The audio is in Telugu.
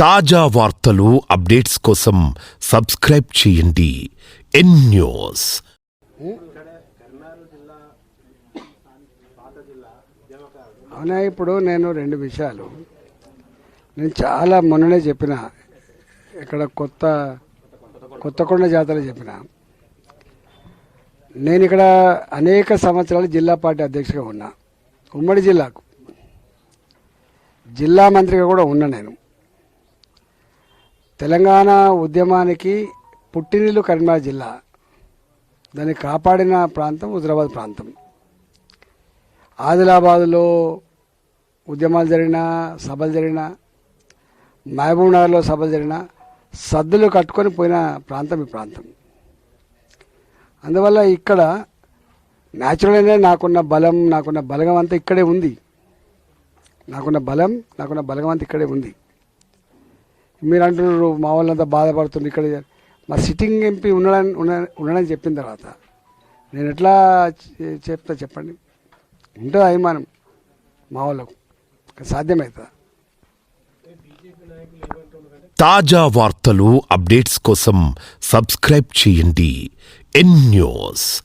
తాజా వార్తలు అప్డేట్స్ కోసం సబ్స్క్రైబ్ చేయండి. N news. అవునా ఇప్పుడు నేను రెండు విషయాలు. నేను చాలా మొన్ననే చెప్పిన ఇక్కడ కొత్త కొత్తకొండ జాతర చెప్పిన. నేను ఇక్కడ అనేక సంవత్సరాలు జిల్లా పార్టీ అధ్యక్షుగా ఉన్నా. ఉమ్మడి జిల్లాకు. జిల్లా మంత్రిగా కూడా ఉన్నా నేను. తెలంగాణ ఉద్యమానికి పుట్టినిల్లు కరీంనగర్ జిల్లా. దాన్ని కాపాడిన ప్రాంతం హుజరాబాద్ ప్రాంతం. ఆదిలాబాద్లో ఉద్యమాలు జరిగినా సభలు జరిగినా మహబూబ్ నగర్లో సభలు జరిగినా సద్దులు కట్టుకొని పోయిన ప్రాంతం ఈ ప్రాంతం. అందువల్ల ఇక్కడ న్యాచురల్గానే నాకున్న బలం నాకున్న బలగం అంతా ఇక్కడే ఉంది. నాకున్న బలం నాకున్న బలగం అంతా ఇక్కడే ఉంది. మీరు అంటున్నారు మా వాళ్ళంతా బాధపడుతుంది ఇక్కడ మా సిట్టింగ్ ఎంపీ ఉండడానికి ఉండడని ఉండడానికి చెప్పిన తర్వాత నేను ఎట్లా చెప్తా చెప్పండి. ఉంటుంది అభిమానం మా వాళ్ళకు? సాధ్యమవుతుందా తాజా వార్తలు అప్డేట్స్ కోసం సబ్స్క్రైబ్ చేయండి. N news.